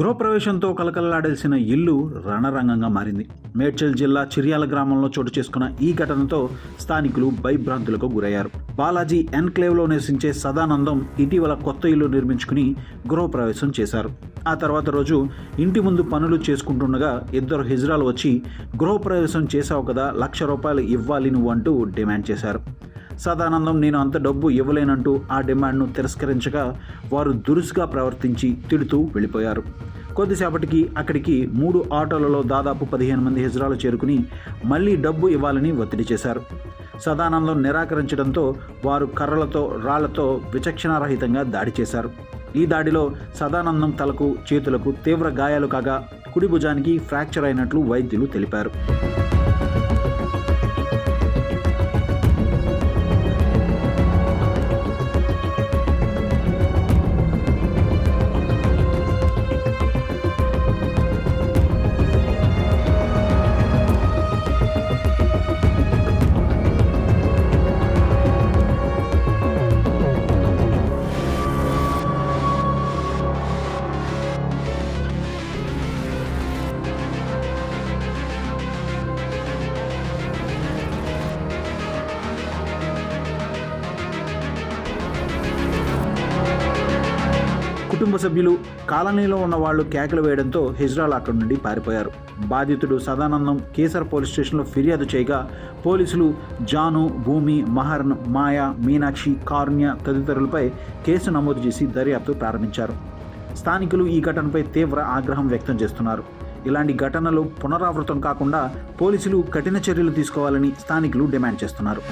గృహప్రవేశంతో కలకలలాడాల్సిన ఇల్లు రణరంగంగా మారింది. మేడ్చల్ జిల్లా చిర్యాల గ్రామంలో చోటు చేసుకున్న ఈ ఘటనతో స్థానికులు భయభ్రాంతులకు గురయ్యారు. బాలాజీ ఎన్క్లేవ్లో నివసించే సదానందం ఇటీవల కొత్త ఇల్లు నిర్మించుకుని గృహప్రవేశం చేశారు. ఆ తర్వాత రోజు ఇంటి ముందు పనులు చేసుకుంటుండగా ఇద్దరు హిజ్రాలు వచ్చి గృహప్రవేశం చేశావు కదా లక్ష రూపాయలు ఇవ్వాలి నువ్వు అంటూ డిమాండ్ చేశారు. సదానందం నేను అంత డబ్బు ఇవ్వలేనంటూ ఆ డిమాండ్ను తిరస్కరించగా వారు దురుసుగా ప్రవర్తించి తిడుతూ వెళ్ళిపోయారు. కొద్దిసేపటికి అక్కడికి మూడు ఆటోలలో దాదాపు పదిహేను మంది హిజ్రాలు చేరుకుని మళ్ళీ డబ్బు ఇవ్వాలని ఒత్తిడి చేశారు. సదానందం నిరాకరించడంతో వారు కర్రలతో రాళ్ళతో విచక్షణారహితంగా దాడి చేశారు. ఈ దాడిలో సదానందం తలకు చేతులకు తీవ్ర గాయాలు కాగా కుడి భుజానికి ఫ్రాక్చర్ అయినట్లు వైద్యులు తెలిపారు. కుటుంబ సభ్యులు కాలనీలో ఉన్న వాళ్ళు కేకలు వేయడంతో హిజ్రాల్ అక్కడి నుండి పారిపోయారు. బాధితుడు సదానందం కేసర్ పోలీస్ స్టేషన్లో ఫిర్యాదు చేయగా పోలీసులు జాను భూమి మహర్న్ మాయా మీనాక్షి కారుణ్య తదితరులపై కేసు నమోదు చేసి దర్యాప్తు ప్రారంభించారు. స్థానికులు ఈ ఘటనపై తీవ్ర ఆగ్రహం వ్యక్తం చేస్తున్నారు. ఇలాంటి ఘటనలు పునరావృతం కాకుండా పోలీసులు కఠిన చర్యలు తీసుకోవాలని స్థానికులు డిమాండ్ చేస్తున్నారు.